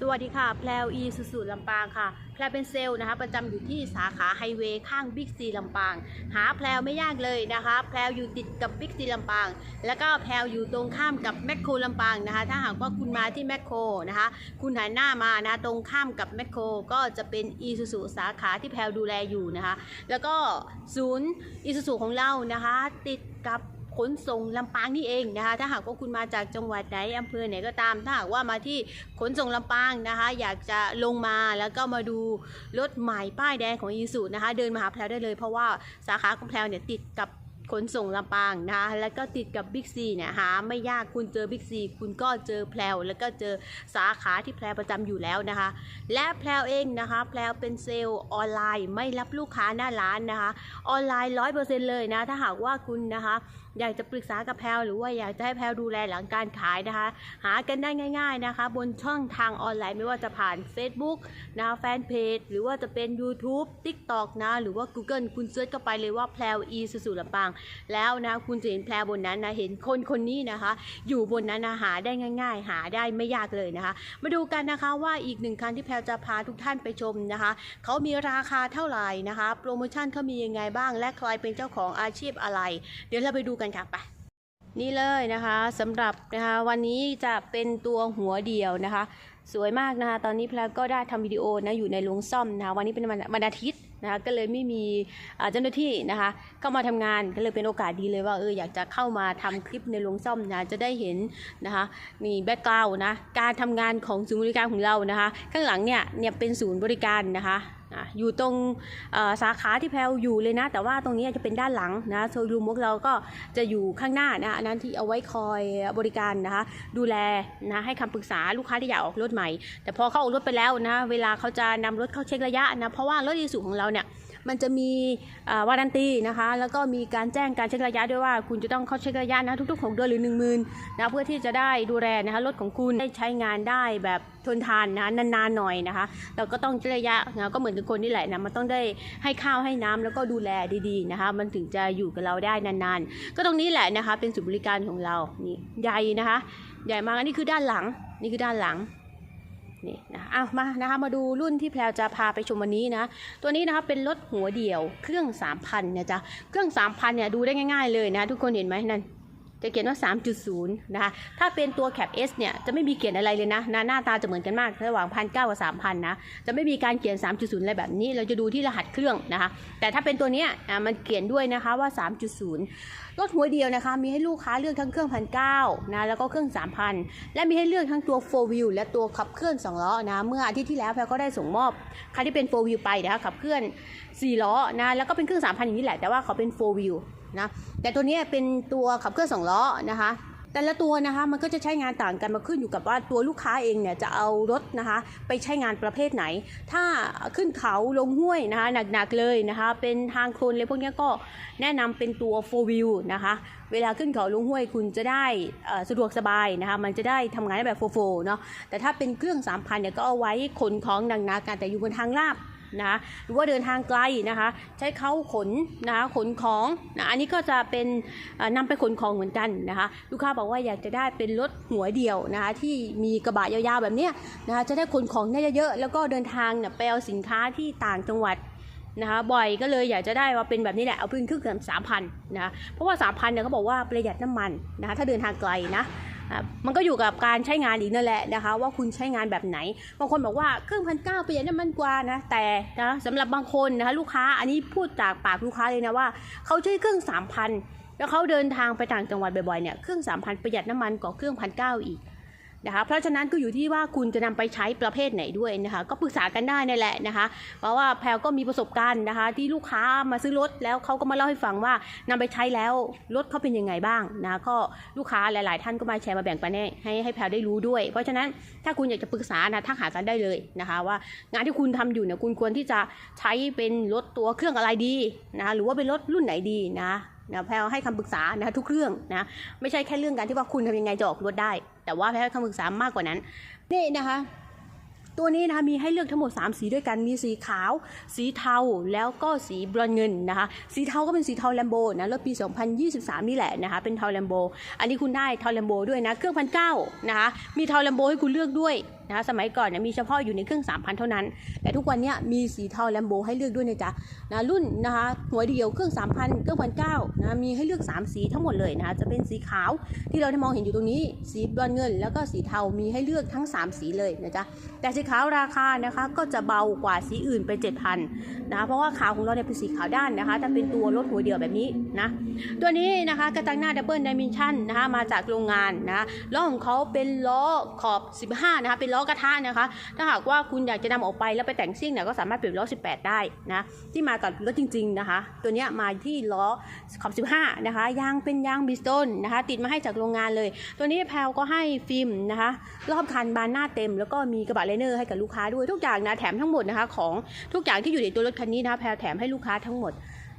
สวัสดีค่ะแพลวอีสุสุลำปางค่ะ แพลเป็นเซลล์นะคะ ประจำอยู่ที่สาขาไฮเวย์ข้างบิ๊กซีลำปาง หาแพลวไม่ยากเลยนะคะ แพลวอยู่ติดกับบิ๊กซีลำปาง แล้วก็แพลวอยู่ตรงข้ามกับแมคโครลำปางนะคะ ถ้าหากว่าคุณมาที่แมคโครนะคะ คุณหันหน้ามานะตรงข้ามกับแมคโครก็จะเป็นอีสุสุสาขาที่แพลวดูแลอยู่นะคะ แล้วก็ศูนย์อีสุสุของเรานะคะ ติดกับ ขนส่งลำปางนี่เองนะคะ ถ้าหากว่าคุณมาจากจังหวัดไหนอำเภอไหนก็ตาม ถ้าหากว่ามาที่ขนส่งลำปางนะคะ อยากจะลงมาแล้วก็มาดูรถใหม่ป้ายแดงของอีสุนะคะ เดินมาหาแพลวได้เลย เพราะว่าสาขาของแพลวเนี่ยติดกับขนส่งลำปางนะคะแล้วก็ติดกับบิ๊กซีเนี่ยหาไม่ยากคุณเจอบิ๊กซีคุณก็เจอแพลวแล้วก็เจอสาขาที่แพลวประจำอยู่แล้วนะคะ และแพลวเองนะคะแพลวเป็นเซลล์ออนไลน์ไม่รับลูกค้าหน้าร้านนะคะ ออนไลน์ร้อยเปอร์เซ็นต์เลยนะถ้าหากว่าคุณนะคะ อยากจะปรึกษากับแพลหรือว่าอยากจะให้แพลดูแลหลังการขายนะคะ หากันได้ง่าย ๆนะคะ บนช่องทางออนไลน์ไม่ว่าจะผ่าน Facebook นะแฟนเพจหรือว่าจะเป็น YouTube TikTok นะ หรือว่า Google คุณเซิร์ชเข้าไปเลยว่าแพลอีสุสุลำปางแล้วนะคุณจะเห็นแพลบนนั้นนะเห็นคนคนนี้นะคะ อยู่บนนั้นนะหาได้ง่าย ๆ หาได้ไม่ยากเลยนะคะ มาดูกันนะคะว่าอีกหนึ่งคันที่แพลจะพาทุกท่านไปชมนะคะเขามีราคาเท่าไหร่นะคะ โปรโมชั่นเขามียังไงบ้าง และใครเป็นเจ้าของอาชีพอะไร เดี๋ยวเราไปดูกันค่ะไปนี่เลยนะคะสำหรับนะคะวันนี้จะเป็นตัวหัวเดียวนะคะ สวยมากนะคะตอนนี้พลวก็ได้ทำวิดีโอนะอยู่ในโรงซ่อมนะคะวันนี้เป็นวันวันอาทิตย์นะคะก็เลยไม่มีเจ้าหน้าที่นะคะเข้ามาทำงานก็เลยเป็นโอกาสดีเลยว่าเอออยากจะเข้ามาทำคลิปในโรงซ่อมนะจะได้เห็นนะคะมีแบ็กกราวนะการทำงานของศูนย์บริการของเรานะคะ ข้างหลังเนี่ยเนี่ยเป็นศูนย์บริการนะคะ อะอยู่ตรงสาขาที่แพลวอยู่เลยนะ แต่ว่าตรงนี้จะเป็นด้านหลังนะโชว์รูมของเราก็จะอยู่ข้างหน้านะอันนั้นที่เอาไว้คอยบริการนะคะ ดูแลนะให้คำปรึกษาลูกค้าที่อยากออกรถใหม่ แต่พอเขาออกรถไปแล้วนะ เวลาเขาจะนำรถเข้าเช็คระยะนะ เพราะว่ารถดีสุของเราเนี่ย มันจะมีวารันตีนะคะ แล้วก็มีการแจ้งการเช็คระยะด้วยว่า คุณจะต้องเข้าเช็คระยะนะทุกๆ6เดือนหรือ 1 0,000นะเพื่อที่จะได้ดูแลนะคะรถของคุณได้ใช้งานได้แบบทนทานนะนานๆหน่อยนะคะเราก็ต้องเช็คระยะนะก็เหมือนกับคนนี่แหละนะมันต้องได้ให้ข้าวให้น้ำแล้วก็ดูแลดีๆนะคะ มันถึงจะอยู่กับเราได้นานๆ ก็ตรงนี้แหละนะคะเป็นศูนย์บริการของเรานี่ใหญ่นะคะ ใหญ่มากอันนี้คือด้านหลังนี่คือด้านหลัง นี่นะเอามานะคะมาดูรุ่นที่แพลวจะพาไปชมวันนี้นะ ตัวนี้นะคะเป็นรถหัวเดี่ยวเครื่อง 3,000เนี่ยจ้ะเครื่อง 3,000เนี่ยดูได้ง่าย ๆเลยนะ ทุกคนเห็นไหมนั่น จะเขียนว่า 3.0 นะคะ ถ้าเป็นตัวแคป S เนี่ย จะไม่มีเขียนอะไรเลยนะหน้าหน้าตาจะเหมือนกันมาก ระหว่าง1 9 0 0กับ3,000นะ จะไม่มีการเขียน 3.0 อะไรแบบนี้ เราจะดูที่รหัสเครื่องนะคะ แต่ถ้าเป็นตัวเนี้ยอะมันเขียนด้วยนะคะว่า 3.0 รถหัวเดียวนะคะ มีให้ลูกค้าเลือกทั้งเครื่องพันเก้านะ แล้วก็เครื่อง 3,000 และมีให้เลือกทั้งตัว 4 wheel และตัวขับเคลื่อน2ล้อนะ เมื่ออาทิตย์ที่แล้วแพลก็ได้ส่งมอบคันที่เป็น 4 wheel ไปนะคะขับเคลื่อน4ล้อนะ แล้วก็เป็นเครื่อง 3,000 อย่างนี้แหละ แต่ว่าเขาเป็น 4 wheel นะแต่ตัวนี้เป็นตัวขับเคลื่อน2ล้อนะคะแต่ละตัวนะคะมันก็จะใช้งานต่างกันมาขึ้นอยู่กับว่าตัวลูกค้าเองเนี่ยจะเอารถนะคะไปใช้งานประเภทไหน ถ้าขึ้นเขาลงห้วยนะคะหนักๆเลยนะคะเป็นทางโคลนเลยพวกนี้ก็แนะนำเป็นตัว4 wheel นะคะเวลาขึ้นเขาลงห้วยคุณจะได้สะดวกสบายนะคะมันจะได้ทำงานได้แบบโฟล์เนาะแต่ถ้าเป็นเครื่อง3,000เนี่ยก็เอาไว้ขนของหนักๆกันแต่อยู่บนทางลาบ นะหรือว่าเดินทางไกลนะคะ ใช้เขาขนนะคะขนของนะอันนี้ก็จะเป็นเอ่อนำไปขนของเหมือนกันนะคะลูกค้าบอกว่าอยากจะได้เป็นรถหัวเดียวนะคะที่มีกระบะยาวๆแบบเนี้ยนะคะจะได้ขนของได้เยอะๆแล้วก็เดินทางเนี่ยไปเอาสินค้าที่ต่างจังหวัดนะคะบ่อยก็เลยอยากจะได้ว่าเป็นแบบนี้แหละเอาเพิ่งครึ่งเกือบสามพันนะคะเพราะว่าสามพันเนี่ยเขาบอกว่าประหยัดน้ำมันนะคะถ้าเดินทางไกลนะ มันก็อยู่กับการใช้งานอีกนั่นแหละนะคะ ว่าคุณใช้งานแบบไหน บางคนบอกว่าเครื่องพันเก้าประหยัดน้ำมันกว่านะ แต่นะสำหรับบางคนนะคะลูกค้าอันนี้พูดจากปากลูกค้าเลยนะว่าเขาใช้เครื่องสามพันแล้วเขาเดินทางไปต่างจังหวัดบ่อยๆเนี่ยเครื่องสามพันประหยัดน้ำมันกว่าเครื่องพันเก้าอีก นะคะเพราะฉะนั้นก็อยู่ที่ว่าคุณจะนำไปใช้ประเภทไหนด้วยนะคะ ก็ปรึกษากันได้นั่แหละนะคะ เพราะว่าแพลก็มีประสบการณ์นะคะ ที่ลูกค้ามาซื้อรถแล้วเขาก็มาเล่าให้ฟังว่านำไปใช้แล้วรถเขาเป็นยังไงบ้างนะก็ลูกค้าหลาย ๆ ท่านก็มาแชร์มาแบ่งปันให้ให้แพลได้รู้ด้วย เพราะฉะนั้นถ้าคุณอยากจะปรึกษานะทักหากันได้เลยนะคะ ว่างานที่คุณทำอยู่เนี่ยคุณควรที่จะใช้เป็นรถตัวเครื่องอะไรดีนะหรือว่าเป็นรถรุ่นไหนดีนะนะแพลให้คำปรึกษานะทุกเรื่องนะไม่ใช่แค่เรื่องการที่ว่าคุณทำยังไงจะออกรถได้ แต่ว่าแพลให้คำปรึกษามากกว่านั้นนี่นะคะตัวนี้นะคะมีให้เลือกทั้งหมด 3 สีด้วยกันมีสีขาว สีเทาแล้วก็สีบรอนเงินนะคะสีเทาก็เป็นสีเทาแลมโบนะรถปี 2023 นี่แหละนะคะเป็นเทาแลมโบอันนี้คุณได้เทาแลมโบด้วยนะเครื่องพันเก้านะคะมีเทาแลมโบให้คุณเลือกด้วย นะคะสมัยก่อนเนี่ยมีเฉพาะอยู่ในเครื่อง 3,000 เท่านั้น แต่ทุกวันนี้มีสีเทาแลมโบให้เลือกด้วยนะจ๊ะนะรุ่นนะคะหัวเดียวเครื่อง 3,000 เครื่องพันเก้านะมีให้เลือก 3 สีทั้งหมดเลยนะคะจะเป็นสีขาวที่เราได้มองเห็นอยู่ตรงนี้ สีบรอนเงิน แล้วก็สีเทามีให้เลือกทั้ง 3 สีเลยนะจ๊ะแต่สีขาวราคานะคะก็จะเบากว่าสีอื่นไป 7,000นะคะเพราะว่าขาวของเราเนี่ยเป็นสีขาวด้านนะคะถ้าเป็นตัวรถหัวเดียวแบบนี้นะ ตัวนี้นะคะกระจังหน้าดับเบิลดิเมนชันนะคะมาจากโรงงานนะล้อของเขาเป็นล้อขอบ 15 นะคะ เป็นล้อกระทะนะคะ ถ้าหากว่าคุณอยากจะนำออกไปแล้วไปแต่งซิ่งเนี่ยก็สามารถเปลี่ยนล้อ 18 ได้นะที่มากับรถจริง ๆนะคะ ตัวนี้มาที่ล้อขอบ 15 นะคะยางเป็นยางบิสโตนนะคะ ติดมาให้จากโรงงานเลย ตัวนี้แพลวก็ให้ฟิล์มนะคะรอบคันบานหน้าเต็ม แล้วก็มีกระบะไลเนอร์ให้กับลูกค้าด้วยทุกอย่างนะแถมทั้งหมดนะคะของทุกอย่างที่อยู่ในตัวรถคันนี้นะคะแพลวแถมให้ลูกค้าทั้งหมด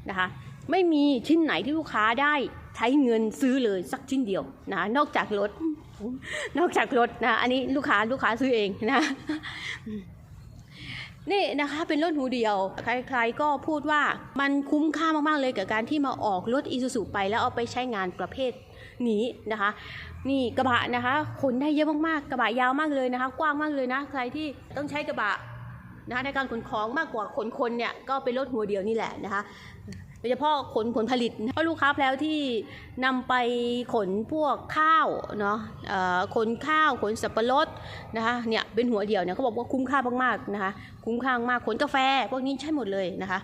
นะคะ ไม่มีชิ้นไหนที่ลูกค้าได้ใช้เงินซื้อเลยสักชิ้นเดียวนะนอกจากรถ นอกจากรถนะอันนี้ลูกค้าลูกค้าซื้อเองนะนี่นะคะเป็นรถหูเดียว ใครๆก็พูดว่ามันคุ้มค่ามากๆเลยกับการที่มาออกรถอีซูซูไปแล้วเอาไปใช้งานประเภทนี้นะคะ นี่กระบะนะคะขนได้เยอะมากๆ กระบะยาวมากเลยนะคะ กว้างมากเลยนะ ใครที่ต้องใช้กระบะนะคะในการขนของมากกว่าขนคนเนี่ยก็เป็นรถหัวเดียวนี่แหละนะคะ โดยเฉพาะขนผลผลิตเพราะลูกค้าแล้วที่นำไปขนพวกข้าวเนาะขนข้าวขนสับปะรดนะคะเนี่ยเป็นหัวเดียวเนี่ยเขาบอกว่าคุ้มค่ามากๆนะคะคุ้มค่ามากขนกาแฟพวกนี้ใช่หมดเลยนะคะ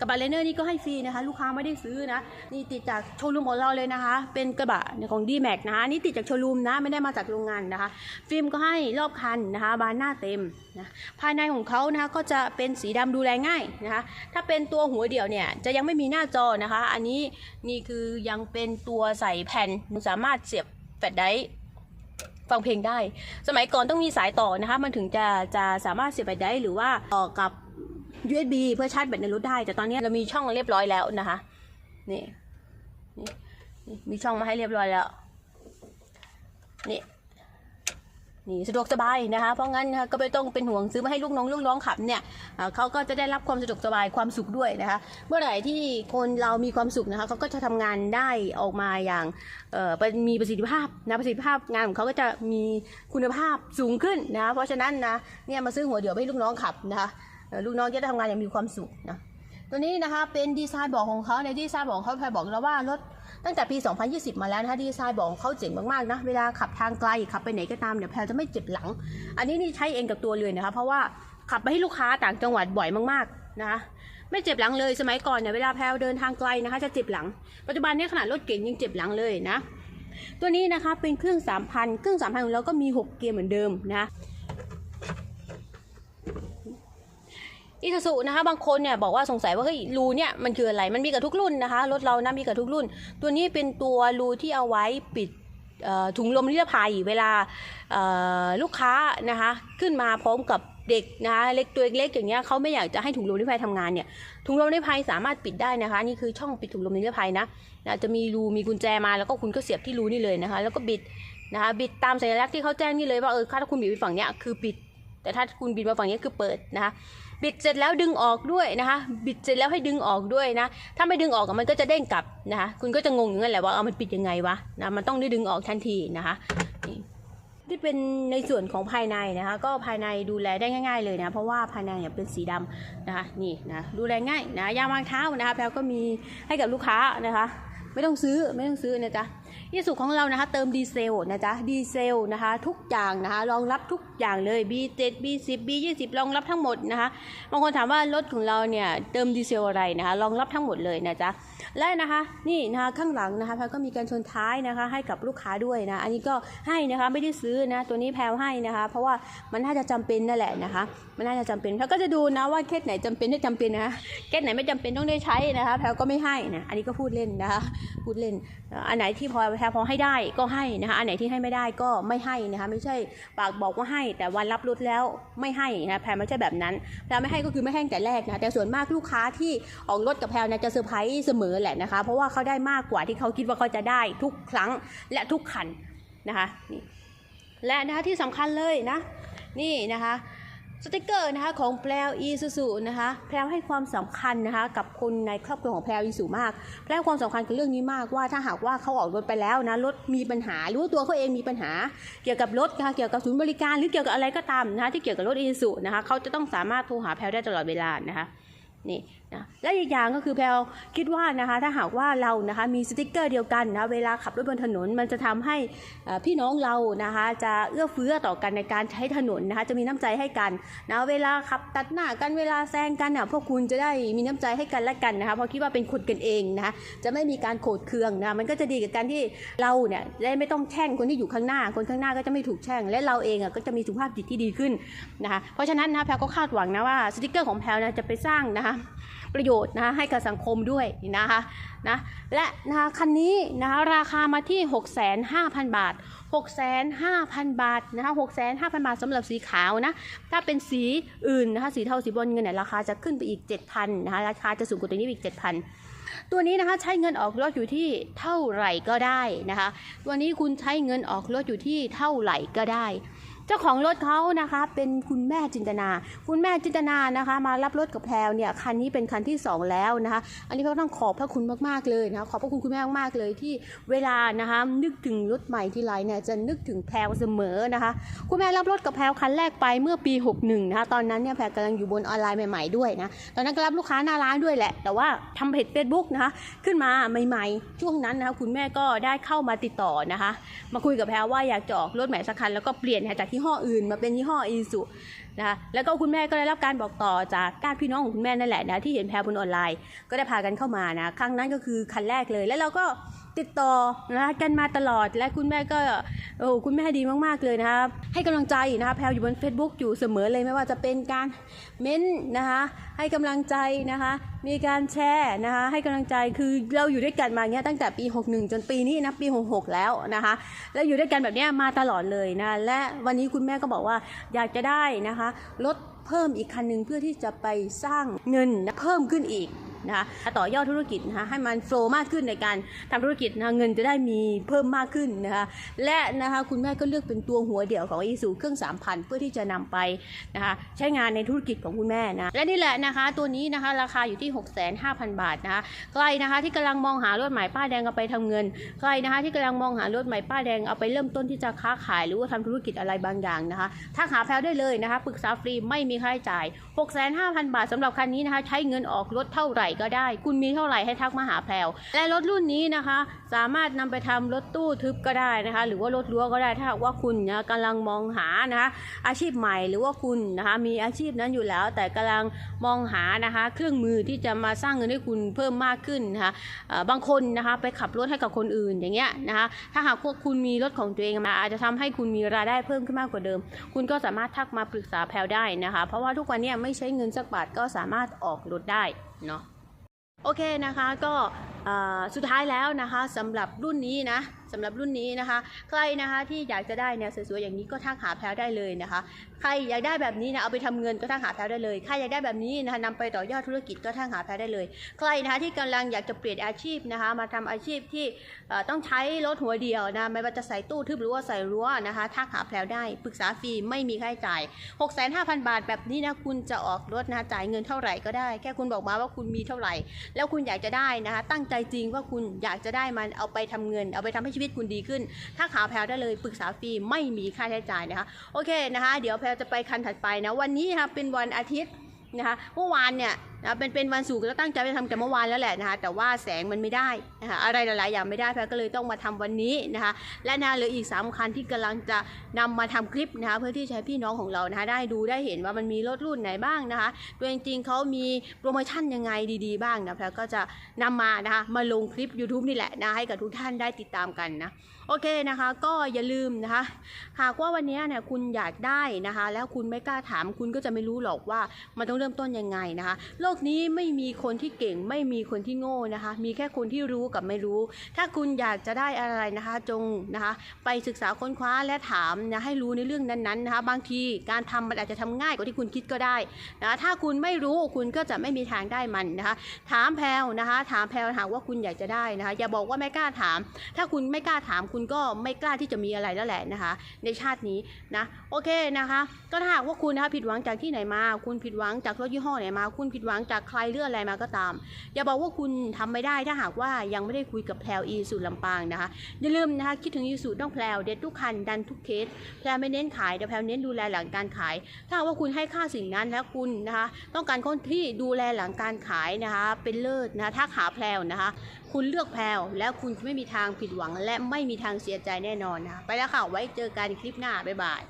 กระบะเลนเนอร์นี่ก็ให้ฟรีนะคะ ลูกค้าไม่ได้ซื้อนะ นี่ติดจากโชว์รูมของเราเลยนะคะ เป็นกระบะของ d m a x นะคะนี่ติดจากโชว์รูมนะไม่ได้มาจากโรงงานนะคะ ฟิล์มก็ให้รอบคันนะคะ บานหน้าเต็มนะภายในของเขานะคะก็จะเป็นสีดำดูแลง่ายนะคะ ถ้าเป็นตัวหัวเดี่ยวเนี่ยจะยังไม่มีหน้าจอนะคะ อันนี้นี่คือยังเป็นตัวใส่แผ่นสามารถเสียบแฟลชไดรฟังเพลงได้ สมัยก่อนต้องมีสายต่อนะคะ มันถึงจะจะสามารถเสียบแบตได้หรือว่าต่อกับ USB เพื่อชาร์จแบตในรถได้ แต่ตอนนี้เรามีช่องเรียบร้อยแล้วนะคะ นี่นี่มีช่องมาให้เรียบร้อยแล้ว นี่นี่สะดวกสบายนะคะ เพราะงั้นนะคะก็ไม่ต้องเป็นห่วงซื้อมาให้ลูกน้องลูกน้องขับเนี่ยเขาก็จะได้รับความสะดวกสบายความสุขด้วยนะคะ เมื่อไหร่ที่คนเรามีความสุขนะคะเขาก็จะทำงานได้ออกมาอย่างเอ่อมีประสิทธิภาพนะประสิทธิภาพงานของเขาก็จะมีคุณภาพสูงขึ้นนะเพราะฉะนั้นนะเนี่ยมาซื้อหัวเดี่ยวให้ลูกน้องขับนะคะ ลูกน้องจะได้ทำงานอย่างมีความสุขนะตัวนี้นะคะเป็นดีไซน์บอกของเขาในดีไซน์บอกของเขาพายบอกแล้วว่ารถตั้งแต่ปี 2020 มาแล้วนะคะดีไซน์บอกเขาเจ๋งมากๆนะเวลาขับทางไกลขับไปไหนก็ตามเนี่ยแพลจะไม่เจ็บหลัง อันนี้นี่ใช้เองกับตัวเลยนะคะเพราะว่าขับไปให้ลูกค้าต่างจังหวัดบ่อยมากๆนะคะไม่เจ็บหลังเลยสมัยก่อนเนี่ยเวลาแพลเดินทางไกลนะคะจะเจ็บหลัง ปัจจุบันนี่ยขนาดรถเก่งยังเจ็บหลังเลยนะตัวนี้นะคะเป็นเครื่อง 3,000เครื่อง3,000ของเราก็มี 6 เกียร์เหมือนเดิมนะ อีซูซูนะคะบางคนเนี่ยบอกว่าสงสัยว่าเฮ้ยรูเนี่ยมันคืออะไรมันมีกับทุกรุ่นนะคะรถเรานะมีกับทุกรุ่น ตัวนี้เป็นตัวรูที่เอาไว้ปิดถุงลมนิรภัยเวลาลูกค้านะคะขึ้นมาพร้อมกับเด็กนะคะเล็กตัวเล็กอย่างเงี้ยเขาไม่อยากจะให้ถุงลมนิรภัยทำงานเนี่ยถุงลมนิรภัยสามารถปิดได้นะคะนี่คือช่องปิดถุงลมนิรภัยนะนะจะมีรูมีกุญแจมาแล้วก็คุณก็เสียบที่รูนี่เลยนะคะแล้วก็บิดนะคะบิดตามสัญลักษณ์ที่เขาแจ้งนี่เลยว่าเออถ้าคุณบิดไปฝั่งเนี้ยคือปิด แต่ถ้าคุณบิดมาฝั่งนี้คือเปิดนะคะ บิดเสร็จแล้วดึงออกด้วยนะคะ บิดเสร็จแล้วให้ดึงออกด้วยนะ ถ้าไม่ดึงออกมันก็จะเด้งกลับนะคะ คุณก็จะงงอย่างนั้นแหละว่าเอามันปิดยังไงวะนะมันต้องได้ดึงออกทันทีนะคะนี่ที่เป็นในส่วนของภายในนะคะ ก็ภายในดูแลได้ง่าย ๆเลยนะเพราะว่าภายในเนี่ยเป็นสีดำนะคะนี่นะดูแลง่ายนะยางมางเท้านะคะแพลก็มีให้กับลูกค้านะคะ ไม่ต้องซื้อไม่ต้องซื้อนะจ๊ะ ยี่สุของเรานะคะเติมดีเซลนะจ๊ะดีเซลนะคะทุกอย่างนะคะรองรับทุกอย่างเลย B7 B10 B20 รองรับทั้งหมดนะคะบางคนถามว่ารถของเราเนี่ยเติมดีเซลอะไรนะคะรองรับทั้งหมดเลยนะจ๊ะและนะคะนี่นะคะข้างหลังนะคะแพลก็มีการชนท้ายนะคะให้กับลูกค้าด้วยนะอันนี้ก็ให้นะคะไม่ได้ซื้อนะตัวนี้แพลให้นะคะ เพราะว่ามันน่าจะจำเป็นนั่นแหละนะคะ มันน่าจะจำเป็นแพลก็จะดูนะว่าเคสไหนจำเป็นไม่จำเป็นนะเคสไหนไม่จำเป็นต้องได้ใช้นะคะแพลก็ไม่ให้นะอันนี้ก็พูดเล่นนะคะพูดเล่นอันไหนที่พอแพรพอให้ได้ก็ให้นะคะอันไหนที่ให้ไม่ได้ก็ไม่ให้นะคะไม่ใช่ปากบอกว่าให้ แต่วันรับรถแล้วไม่ให้นะแพรไม่ใช่แบบนั้นแพรไม่ให้ก็คือไม่ให้งแต่แรกนะแต่ส่วนมากลูกค้าที่ออกรถกับแพรนะจะเซอร์ไพรส์เสมอแหละนะคะ เพราะว่าเขาได้มากกว่าที่เขาคิดว่าเขาจะได้ทุกครั้งและทุกคันนะคะนี่และนะคะที่สำคัญเลยนะนี่นะคะ สติกเกอร์นะคะของแพรวอีซูซูนะคะแพรวให้ความสำคัญนะคะกับคนในครอบครัวของแพรวอีสูมากแพรวให้ความสำคัญกับเรื่องนี้มากว่าถ้าหากว่าเขาออกรถไปแล้วนะรถมีปัญหาหรือว่าตัวเขาเองมีปัญหา เกี่ยวกับรถนะคะเกี่ยวกับศูนย์บริการหรือเกี่ยวกับอะไรก็ตามนะคะที่เกี่ยวกับรถอีซูนะคะเขาจะต้องสามารถโทรหาแพรวได้ตลอดเวลานะคะ นี่นะและอีกอย่างก็คือแพลคิดว่านะคะถ้าหากว่าเรานะคะมีสติกเกอร์เดียวกันนะเวลาขับรถบนถนนมันจะทำให้พี่น้องเรานะคะจะเอื้อเฟื้อต่อกันในการใช้ถนนนะคะจะมีน้ำใจให้กันนะเวลาขับตัดหน้ากันเวลาแซงกันเนี่ยพวกคุณจะได้มีน้ำใจให้กันและกันนะคะเพราะคิดว่าเป็นคนกันเองนะคะจะไม่มีการโกรธเคืองนะมันก็จะดีกับการที่เราเนี่ยได้ไม่ต้องแช่งคนที่อยู่ข้างหน้า คนข้างหน้าก็จะไม่ถูกแช่ง และเราเองอะก็จะมีสุขภาพจิตที่ดีขึ้นนะคะเพราะฉะนั้นนะแพลก็คาดหวังนะว่าสติกเกอร์ของแพลนะจะไปสร้างนะคะประโยชน์นะคะให้กับสังคมด้วยนะคะนะและนะคะคันนี้นะคะราคามาที่ 65,000 บาท 65,000 บาทนะคะ65,000 บาทสำหรับสีขาวนะถ้าเป็นสีอื่นนะคะสีเทาสีบอนเงินเนี่ยราคาจะขึ้นไปอีก 7,000นะคะราคาจะสูงกว่าตัวนี้อีก 7,000ตัวนี้นะคะใช้เงินออกรถอยู่ที่เท่าไหร่ก็ได้นะคะ ตัวนี้คุณใช้เงินออกรถอยู่ที่เท่าไหร่ก็ได้ เจ้าของรถเขานะคะเป็นคุณแม่จินตนา คุณแม่จินตนานะคะ มารับรถกับแพลวเนี่ยคันนี้เป็นคันที่สองแล้วนะคะ อันนี้ก็ต้องขอบพระคุณมากๆเลยนะคะขอบพระคุณคุณแม่มากๆเลยที่เวลานะคะนึกถึงรถใหม่ที่ไรเนี่ยจะนึกถึงแพลวเสมอนะคะ คุณแม่รับรถกับแพลวคันแรกไปเมื่อปี 61นะคะตอนนั้นเนี่ยแพลวกำลังอยู่บนออนไลน์ใหม่ ๆด้วยนะตอนนั้นก็รับลูกค้าหน้าร้านด้วยแหละ แต่ว่าทำเพจเฟซบุ๊กนะคะขึ้นมาใหม่ ๆ ช่วงนั้นนะคะคุณแม่ก็ได้เข้ามาติดต่อนะคะ มาคุยกับแพรว่าอยากจะออกรถใหม่สักคันแล้วก็เปลี่ยนจากยี่ห้ออื่นมาเป็นยี่ห้ออีสุนะคะแล้วก็คุณแม่ก็ได้รับการบอกต่อจากญาติพี่น้องของคุณแม่นั่นแหละนะที่เห็นแพรบนออนไลน์ก็ได้พากันเข้ามานะครั้งนั้นก็คือคันแรกเลย แล้วเราก็ ติดต่อนะคะกันมาตลอดและคุณแม่ก็โอ้คุณแม่ดีมากๆเลยนะคะให้กำลังใจนะคะแพรอยู่บน Facebook อยู่เสมอเลยไม่ว่าจะเป็นการเม้นต์นะคะให้กำลังใจนะคะมีการแชร์นะคะให้กำลังใจคือเราอยู่ด้วยกันมาเนี้ยตั้งแต่ปี 61 จนปีนี้นะปี 66 แล้วนะคะแล้วอยู่ด้วยกันแบบเนี้ยมาตลอดเลยนะและวันนี้คุณแม่ก็บอกว่าอยากจะได้นะคะลดเพิ่มอีกคันหนึ่งเพื่อที่จะไปสร้างเงินนะเพิ่มขึ้นอีก นะคะต่อยอดธุรกิจนะคะให้มันโฟล์มากขึ้นในการทำธุรกิจนะเงินจะได้มีเพิ่มมากขึ้นนะคะและนะคะคุณแม่ก็เลือกเป็นตัวหัวเดี่ยวของอีซูเครื่อง 3,000 เพื่อที่จะนำไปนะคะใช้งานในธุรกิจของคุณแม่นะและนี่แหละนะคะตัวนี้นะคะราคาอยู่ที่ 65,000บาทนะคะใครนะคะที่กำลังมองหารถหม่ป้ายแดงเอาไปทำเงินใครนะคะที่กำลังมองหารถหม่ป้ายแดงเอาไปเริ่มต้นที่จะค้าขายหรือว่าทำธุรกิจอะไรบางอย่างนะคะถ้าหาแพลวได้เลยนะคะปรึกษาฟรีไม่มีค่าใช้จ่าย 65,000บาทสำหรับคันนี้นะคะใช้เงินออกรถเท่าไหร่ก็ได้ คุณมีเท่าไหร่ให้ทักมาหาแพลวและรถรุ่นนี้นะคะ สามารถนำไปทำรถตู้ทึบก็ได้นะคะ หรือว่ารถรั้วก็ได้ถ้าหากว่าคุณนะกำลังมองหานะคะอาชีพใหม่หรือว่าคุณนะคะมีอาชีพนั้นอยู่แล้ว แต่กำลังมองหานะคะ เครื่องมือที่จะมาสร้างเงินให้คุณเพิ่มมากขึ้นนะคะบางคนนะคะไปขับรถให้กับคนอื่นอย่างเงี้ยนะคะถ้าหากพวกคุณมีรถของตัวเองมาอาจจะทำให้คุณมีรายได้เพิ่มขึ้นมากกว่าเดิม คุณก็สามารถทักมาปรึกษาแพลวได้นะคะ เพราะว่าทุกวันนี้ไม่ใช้เงินสักบาทก็สามารถออกรถได้เนาะ โอเคนะคะก็สุดท้ายแล้วนะคะสำหรับรุ่นนี้นะ สำหรับรุ่นนี้นะคะ ใครนะคะที่อยากจะได้เนี่ยสวยๆอย่างนี้ก็ทักหาแพลวได้เลยนะคะ ใครอยากได้แบบนี้นะเอาไปทำเงินก็ทักหาแพลวได้เลย ใครอยากได้แบบนี้นะคะนำไปต่อยอดธุรกิจก็ทักหาแพลวได้เลย ใครนะคะที่กำลังอยากจะเปลี่ยนอาชีพนะคะ มาทำอาชีพที่ต้องใช้รถหัวเดียวนะไม่ว่าจะใส่ตู้ทึบหรือว่าใส่รั้วนะคะทักหาแพลวได้ปรึกษาฟรีไม่มีค่าใช้จ่าย 65,000 บาทแบบนี้นะคุณจะออกรถนะคะจ่ายเงินเท่าไหร่ก็ได้ แค่คุณบอกมาว่าคุณมีเท่าไหร่ แล้วคุณอยากจะได้นะคะตั้งใจจริงว่าคุณอยากจะได้มันเอาไปทำเงิน เอาไปทำให้ชีวิตคุณดีขึ้น ถ้าขาแพลวได้เลยปรึกษาฟรีไม่มีค่าใช้จ่ายนะคะโอเคนะคะ เดี๋ยวแพลวจะไปคันถัดไปนะวันนี้นะคะเป็นวันอาทิตย์นะคะเมื่อวานเนี่ย นะเป็นเป็นวันศุกร์แล้วตั้งใจไปทำแต่เมื่อวานแล้วแหละนะคะแต่ว่าแสงมันไม่ได้นะคะอะไรหลายๆอย่างไม่ได้แพลวก็เลยต้องมาทำวันนี้นะคะและนะเหลืออีกสามคันที่กำลังจะนำมาทำคลิปนะคะเพื่อที่ให้พี่น้องของเรานะคะได้ดูได้เห็นว่ามันมีรถรุ่นไหนบ้างนะคะโดยจริงๆเขามีโปรโมชั่นยังไงดีๆบ้างนะแพลวก็จะนำมานะคะมาลงคลิป YouTube นี่แหละนะให้กับทุกท่านได้ติดตามกันนะโอเคนะคะก็อย่าลืมนะคะหากว่าวันนี้เนี่ยคุณอยากได้นะคะแล้วคุณไม่กล้าถามคุณก็จะไม่รู้หรอกว่ามันต้องเริ่มต้นยังไงนะคะโลกนี้ไม่มีคนที่เก่งไม่มีคนที่โง่นะคะ มีแค่คนที่รู้กับไม่รู้ ถ้าคุณอยากจะได้อะไรนะคะ จงนะคะ ไปศึกษาค้นคว้าและถามนะให้รู้ในเรื่องนั้นๆนะคะ บางทีการทำมันอาจจะทำง่ายกว่าที่คุณคิดก็ได้นะะถ้าคุณไม่รู้คุณก็จะไม่มีทางได้มันนะคะ ถามแพลวนะคะ ถามแพลวหากว่าคุณอยากจะได้นะคะ อย่าบอกว่าไม่กล้าถาม ถ้าคุณไม่กล้าถามคุณก็ไม่กล้าที่จะมีอะไรแล้วแหละนะคะ ในชาตินี้นะโอเคนะคะ ก็ถ้าหากว่าคุณนะคะผิดหวังจากที่ไหนมา คุณผิดหวังจากรถยี่ห้อไหนมา คุณผิดหวังังจากใครเรื่องอะไรมาก็ตาม อย่าบอกว่าคุณทำไม่ได้ถ้าหากว่ายังไม่ได้คุยกับแพลวอีสุดลำปางนะคะอย่าลืมนะคะคิดถึงอีสุต้องแพลวเด็ดทุกคันดันทุกเคสแพลวไม่เน้นขายแต่แพลวเน้นดูแลหลังการขาย ถ้าว่าคุณให้ค่าสิ่งนั้นแล้วคุณนะคะ ต้องการคนที่ดูแลหลังการขายนะคะ เป็นเลิศนะคะถ้าขาแพลวนะคะ คุณเลือกแพลวแล้วคุณไม่มีทางผิดหวังและไม่มีทางเสียใจแน่นอนนะคะไปแล้วค่ะไว้เจอกันคลิปหน้าบ๊ายบาย